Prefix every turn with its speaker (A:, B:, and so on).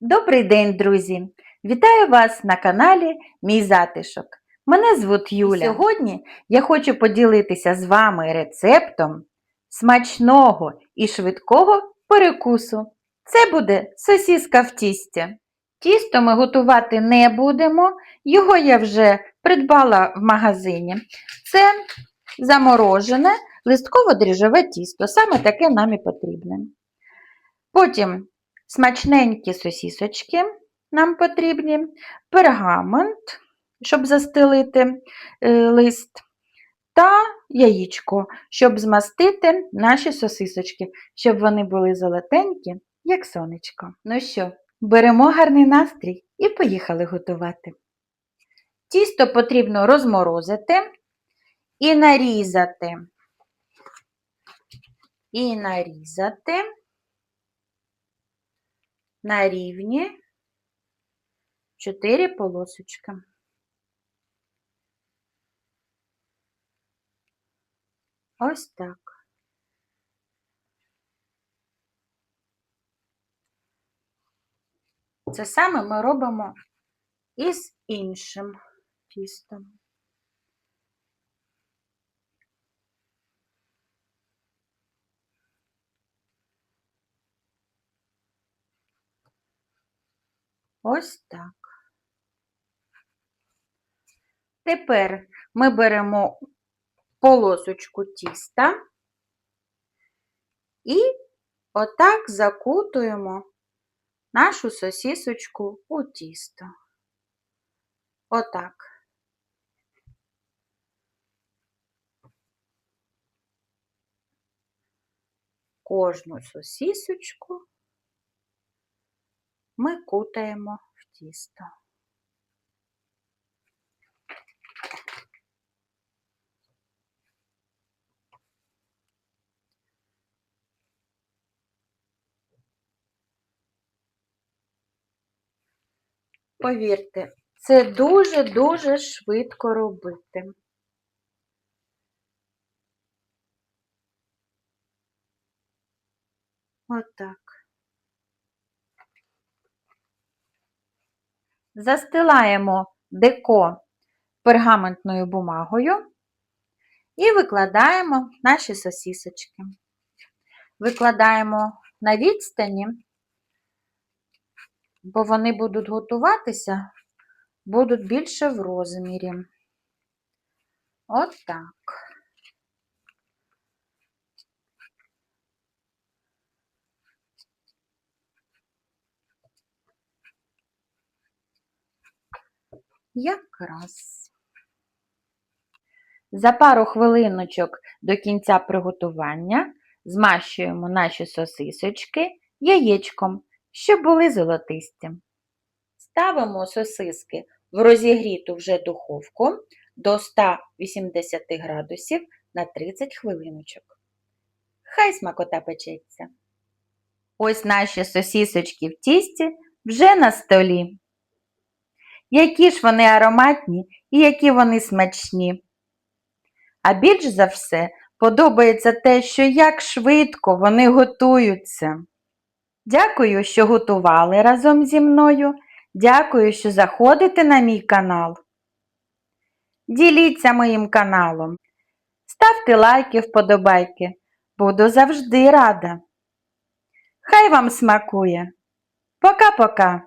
A: Добрий день, друзі! Вітаю вас на каналі Мій затишок. Мене звуть Юля. Сьогодні я хочу поділитися з вами рецептом смачного і швидкого перекусу. Це буде сосіска в тісті. Тісто ми готувати не будемо, його я вже придбала в магазині. Це заморожене листково-дріжджове тісто, саме таке нам і потрібне. Потім смачненькі сосісочки нам потрібні, пергамент, щоб застелити е, лист, та яєчко, щоб змастити наші сосисочки, щоб вони були золотенькі, як сонечко. Ну що, беремо гарний настрій і поїхали готувати. Тісто потрібно розморозити і нарізати. І нарізати на рівні 4 полосочки. Ось так. Це саме ми робимо і з іншим тістом. Ось так. Тепер ми беремо полосочку тіста і отак закутуємо нашу сосісочку у тісто. Отак. Кожну сосісочку ми кутаємо в тісто. Повірте, це дуже-дуже швидко робити. Отак. Застилаємо деко пергаментною бумагою і викладаємо наші сосісочки. Викладаємо на відстані, бо вони будуть готуватися, будуть більше в розмірі. От так. Якраз. За пару хвилиночок до кінця приготування змащуємо наші сосисочки яєчком, щоб були золотисті. Ставимо сосиски в розігріту вже духовку до 180 градусів на 30 хвилиночок. Хай смакота печеться. Ось наші сосісочки в тісті вже на столі. Які ж вони ароматні і які вони смачні. А більш за все подобається те, що як швидко вони готуються. Дякую, що готували разом зі мною. Дякую, що заходите на мій канал. Діліться моїм каналом. Ставте лайки, вподобайки. Буду завжди рада. Хай вам смакує. Пока-пока!